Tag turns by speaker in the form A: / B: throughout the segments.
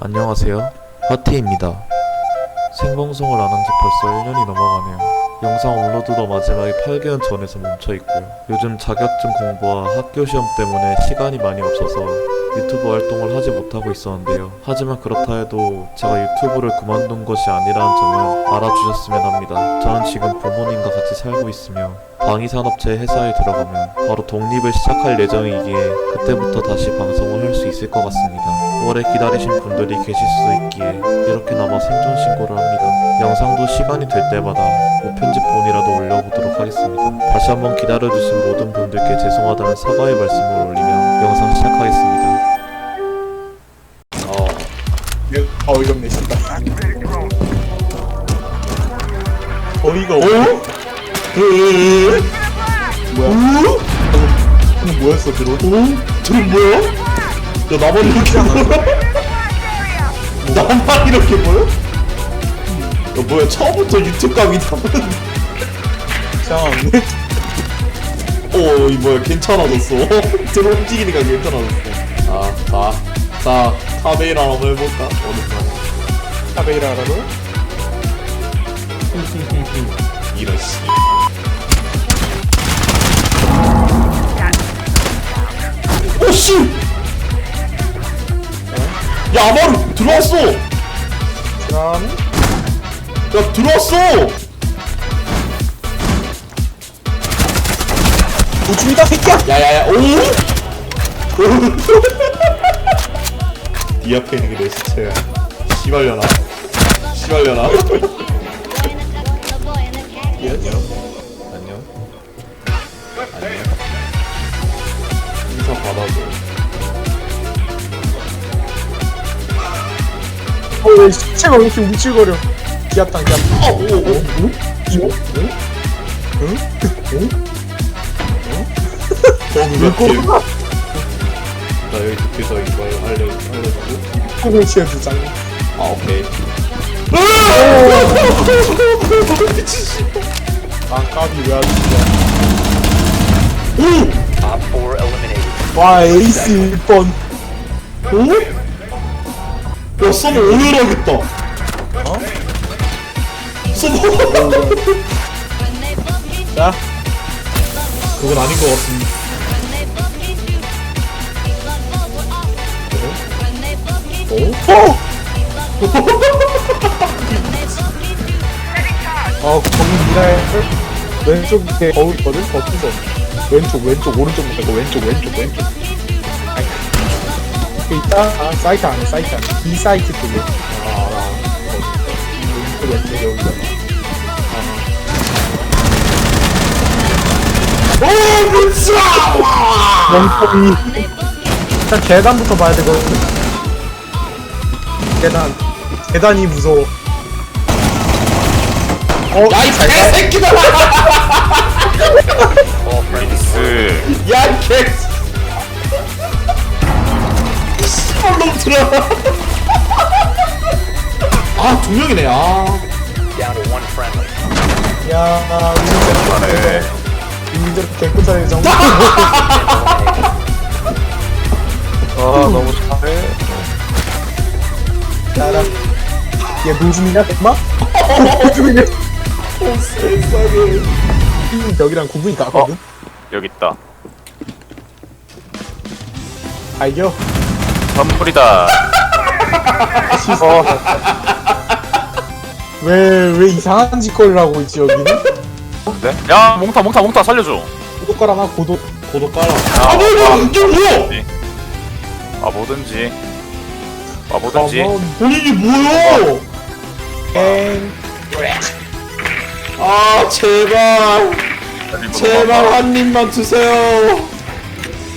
A: 안녕하세요. 화티입니다. 생방송을 안 한 지 벌써 1년이 넘어가네요. 영상 업로드도 마지막에 8개월 전에서 멈춰 있고요. 요즘 자격증 공부와 학교 시험 때문에 시간이 많이 없어서 유튜브 활동을 하지 못하고 있었는데요. 하지만 그렇다 해도 제가 유튜브를 그만둔 것이 아니라는 점을 알아주셨으면 합니다. 저는 지금 부모님과 같이 살고 있으며 방위산업체 회사에 들어가면 바로 독립을 시작할 예정이기에 그때부터 다시 방송을 할 수 있을 것 같습니다. 오래 기다리신 분들이 계실 수 있기에 이렇게나마 생존 신고를 합니다. 영상도 시간이 될 때마다 무편집본이라도 올려보도록 하겠습니다. 다시 한번 기다려주신 모든 분들께 죄송하다는 사과의 말씀을 올리며 영상 시작하겠습니다.
B: 이거 어이가 없네, 씨발. 어이가 없네. 으으으. 뭐야? 방금 뭐였어, 드론? 오? 드론 뭐야? 야, 나만 이렇게 보여? 나만 이렇게 보여? 야, 뭐야, 처음부터 유튜브 감이 나는. 이상하네. 어, 이 뭐야, 괜찮아졌어. 드론 움직이니까 괜찮아졌어. 아, 자, 자, 카베이라 한번 해볼까? 오랜만에. 카베이라라고? 이런 씨. 오, 씨! 야, 아마루! 들어왔어!
C: 그럼
B: 야, 들어왔어!
C: 우중이다 새끼야
B: 야야야, 오! 니 앞에 있는 게 내 시체야. 씨발려나. 씨발려나. 안녕. 안녕. 안녕. 인사 받아줘.
C: 어왜 시체가 왜 이렇게 움찔거려 기압당 기압당
B: 어, 오, 오, 오?
C: 이거?
B: 응? 응? 어,
C: 이거
B: 나 여기 뒤에서 이걸 알려, 알려주고.
C: 코공치의 부장
B: 아, 오케이. 미친 씨.
C: 아 까비 왜안 죽냐
D: Op 4 eliminated.
C: 와 에이스 1번
B: 오? 야, 서버 오늘 하겠다. 어? 서버.
C: 자
B: 그건 아닌 것. 어?
C: 어! 어? 거기 미라에 왼쪽 밑에 거울 있거든? 거기서 왼쪽 왼쪽 오른쪽 못하고 왼쪽 왼쪽 왼쪽. 그 있다? 아 사이트 안에 사이트 안에. 이 사이트 쪽에. 아 왼쪽 왼쪽 여기다
B: 오, 무서워!
C: 왼쪽이. 일단 계단부터 봐야 되거든 계단 계단이 무서워 어?
B: 야, 이
C: 잘가?
B: 개새끼들아!
D: All friendly.
B: 야, 이 개. 씨발 놈들아. 아, 두 명이네, 아.
D: Down to one friendly.
C: 야
D: 그만해.
C: 이민들 개꿀자리 정도
D: 아 너무 잘해.
C: 야라 얘 노준이냐 엄마? 노준이냐
B: 어, 세상에.
C: 벽이랑 구분이 나거든?
E: 여기 있다.
C: 알겨?
E: 선물이다.
C: 어. 왜, 왜 이상한 짓거리를 하고 있지, 여기는?
E: 네? 야 몽타 몽타 몽타 살려줘.
C: 구독가라나 고독.
B: 고독 깔아.
E: 아,
B: 아, 뭐야, 이게 뭐야?
E: 아 뭐든지. 아.
B: 아니, 이게 뭐야?
C: 땡.
B: 아, 제발. 제발 한 입만 주세요.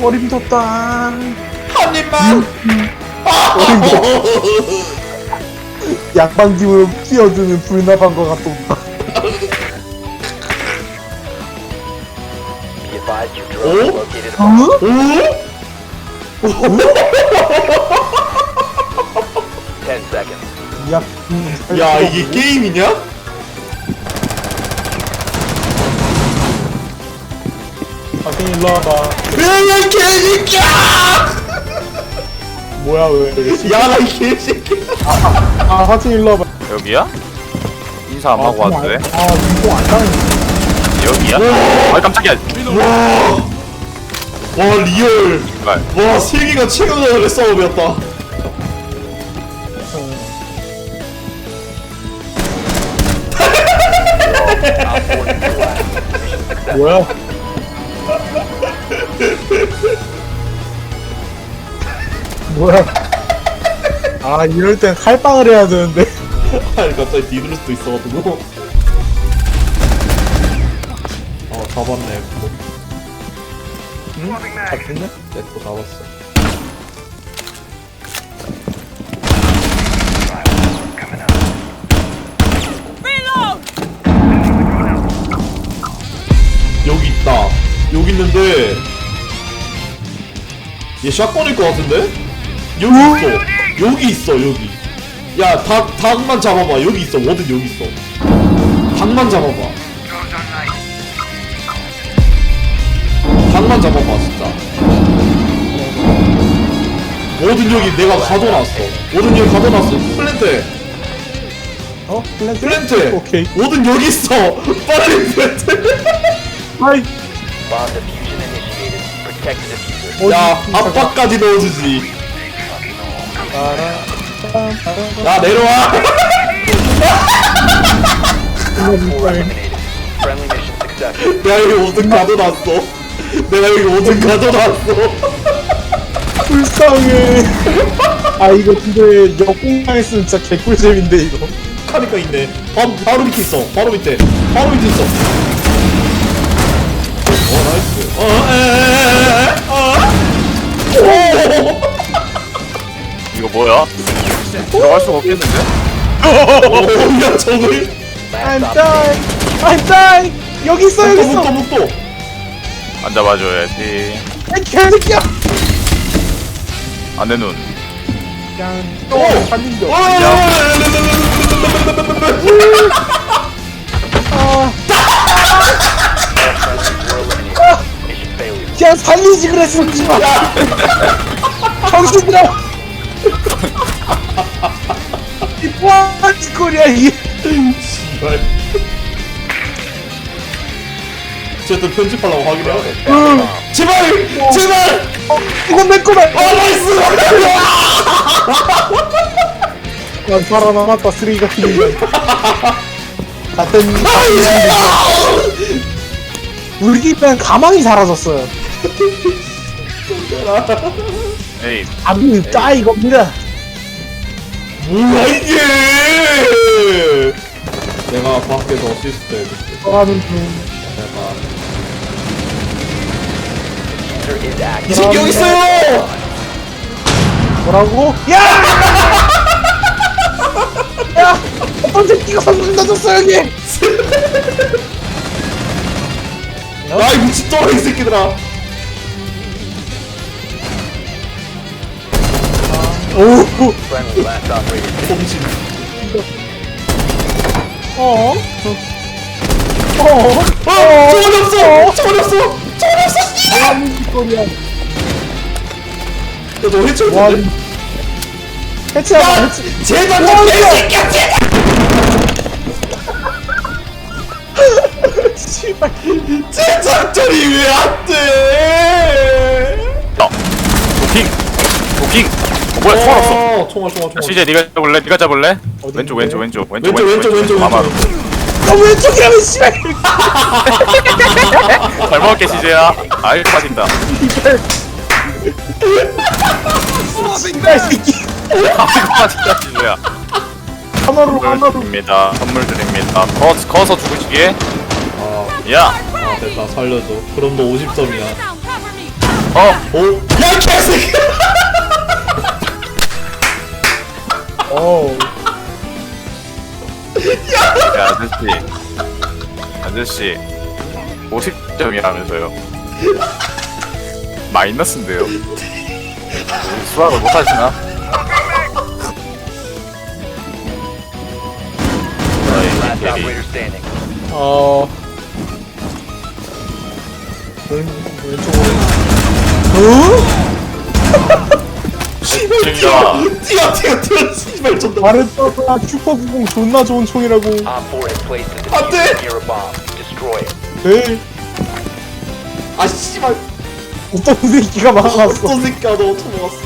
C: 어림 덥다.
B: 한 입만.
C: 불나방과 같다.
D: Be advised your drone has
B: Oh?
D: located a bomb.
B: 오?
D: 10 seconds.
C: 야,
B: 야, 이게 게임이냐?
C: 박근혜 일로 와봐.
B: 야, 야, 개새끼야!
C: 뭐야 왜
B: 야이 개새끼
C: 아 하트 일로 와봐
E: 여기야? 인사 안 하고 왔는데
C: 아 눈뽕 안 당해
E: 여기야? 아 깜짝이야
B: 와 리얼
E: 이발
B: 와 세계가 최강자들의 싸움이었다
C: 뭐야 뭐야 아 이럴 땐 칼빵을 해야 되는데
B: 아니 갑자기 뒤돌릴 수도 있어가지고 어 잡았네 또.
C: 응? 잡혔냐?
B: 또 잡았어 여기 있는데 얘 샷건일 것 같은데? 여기 있어. 여기 있어 여기. 야 닭, 닭만 잡아봐. 여기 있어. 워든 여기 있어. 닭만 잡아봐. 닭만 잡아봐 진짜. 워든 여기 내가 가둬놨어. 워든 여기 가둬놨어. 플랜트.
C: 어? 플랜트?
B: 플랜트.
C: 오케이.
B: 워든 여기 있어. 빨리 플랜트.
C: 아이
D: Bomb diffusion initiated. Protect the diffuser.
B: 야 압박까지 넣어주지 야 내려와
D: Eliminated. Friendly mission successful.
B: 내가 여기 워든 가둬놨어 내가 여기 워든 가둬놨어
C: 불쌍해 아 이거 근데 역공항했으면 진짜 개꿀잼인데 이거
B: 하니까 있네 바로, 바로 밑에 있어 바로 밑에 바로 밑에 있어 어 나이스 어 에 에에에 어
E: 이거 뭐야? 들어갈 수가 없겠는데?
B: 오야 저걸
C: I'm dying I'm dying 여기 있어 여기
B: 묶어
C: 있어
B: 묶어 묶어
E: 안 잡아줘야지
C: 이 개새끼야
E: 안내 눈
B: 오!
C: 또 살린다 아 그냥 살리지 그랬었지 마 정신들아 이 뭐하는 짓거리야 이게.
B: 씨발. 어쨌든 편집하려고 확인해야 돼
C: 응.
B: 제발! 제발!
C: 이건 내 거다
B: 아 나이스!
C: 난 살아남았다 쓰레기 같은 인간 같은 우리 집엔 가망이 사라졌어요
E: 에이.
C: 짜 이겁니다.
B: 뭐야 이게? 내가 밖에서 어시스트 해줄게.
C: 떠가는 중
B: 내가. 이 새끼 여기 있어요!
C: 뭐라고? 야! 야! 어떤 새끼가 선물 던졌어 여기
B: 야이 미친 또라이 새끼들아
C: 오
D: Friendly last operator.
B: 정신
C: 어? 어?
B: 아! 없어! 총알이 없어! 씨발!
C: 뭐하는 짓거리야
B: 야너
C: 뭐하는
B: 돼?
C: 해체하자 해체
B: 제발 좀? 개새끼야 제발!
C: 씨발
B: 제 작전이 왜 안 돼?
E: 어 도킹 도킹 어 뭐야 총알 없어.
B: 어, 총알 총알 총알.
E: CJ 네가 잡을래? 네가 잡을래? 왼쪽? 왼쪽 왼쪽
B: 왼쪽 왼쪽 왼쪽 왼쪽
C: 너 왼쪽이라면 씨발.
E: 잘 먹을게 CJ야. 아이 빠진다. 아이고 빠진다 CJ야
C: 하나로
E: 선물
C: 하나로.
E: 드립니다. 선물 드립니다. 거, 거서 죽으시게.
B: 아,
E: 야!
B: 아 됐다. 살려줘. 그럼 너 50점이야.
E: 어!
B: 오? 야 개새끼!
E: 어야 아저씨 아저씨 50점이라면서요 마이너스인데요 수학을 못하시나?
D: Last
E: 아이,
D: operator standing.
C: 어... 왼, 왼쪽으로 어?
E: 진짜
B: 뛰어 뛰어 뛰어 씨발 존나
C: 말했잖아 슈퍼 구공 존나 좋은 총이라고.
D: Op 4 has placed the
B: 안 돼!
D: diffuser near a bomb. Destroy it.
C: 에이
B: 아 씨발.
C: 어떤 새끼가 막았어.
B: 어떤 새끼야 너 처먹었어?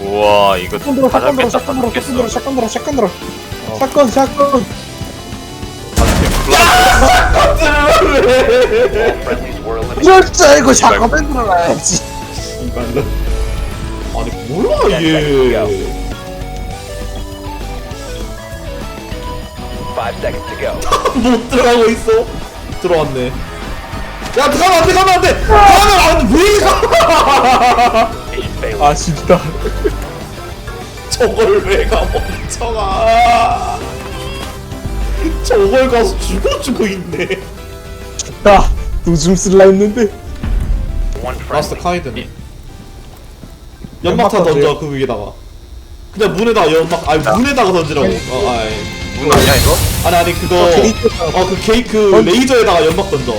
E: 우와 이거
C: 샷건 들어 샷건 들어 샷건 들어 샷건 들어 샷건 들어 샷건 들어. 샷건 샷건.
D: All friendlies were eliminated.
C: 이럴 줄 알고 샷건 들어가야지.
B: 씨발로 아니 뭐야 얘
D: Five seconds to go.
B: 못 들어가고 있어. 들어왔네. 야 들어가면 안 돼 가면 안 돼. 가면 안 돼. 왜 가?
D: Mission failure.
C: 아 진짜.
B: 저걸 왜 가 멍청아. 저걸 가서 죽어주고 있네.
C: 나 노즘 쓸라 했는데.
D: One
B: 라스트. 카이드네 연막탄 던져 그 위에다가. 그냥 문에다가 연막 아니 문에다가 던지라고. 어 아이.
E: 문 아니야 이거?
B: 아니 아니 그거
C: 게이트에다가.
B: 어그 케이크 레이저에다가 연막 던져.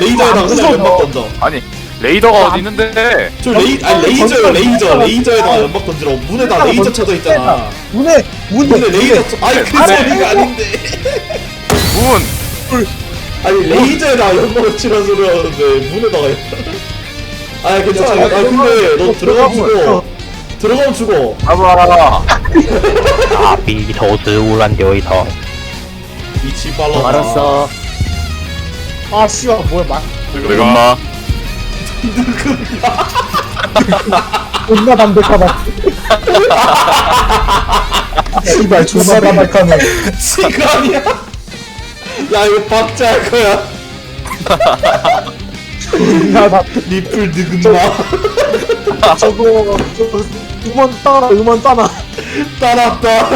B: 레이저에다가
C: 안
B: 그냥. 연막 던져.
E: 아니 레이더가 어디 있는데?
B: 저 레이 아니 레이저요 레이저 레이저에다가 연막 던지라고. 문에다 레이저 쳐져 있잖아.
C: 문에 문에
B: 문에 레이저 쳐 아니 그
C: 아니,
B: 소리가
C: 아니.
B: 아닌데.
E: 문!
B: 아니 레이저에다가 연막을 치는 소리 하는데 문에다가 아니 괜찮아. 아 근데 너 들어가면 죽어 들어가면 죽어.
E: 봐봐.
F: 아비 저스 우란 여기서
B: 미치 빨라.
F: 알았어.
C: 아 씨발 뭐야 막
E: 내가 엄마
C: 존나 담백하다. 씨발 존나 담백하네.
B: 시간이야. 야 이거 박자할 거야.
C: 존나 담
B: 리플 느근마
C: 저거 저거 음원 따라 음원 따라.
B: 따랐다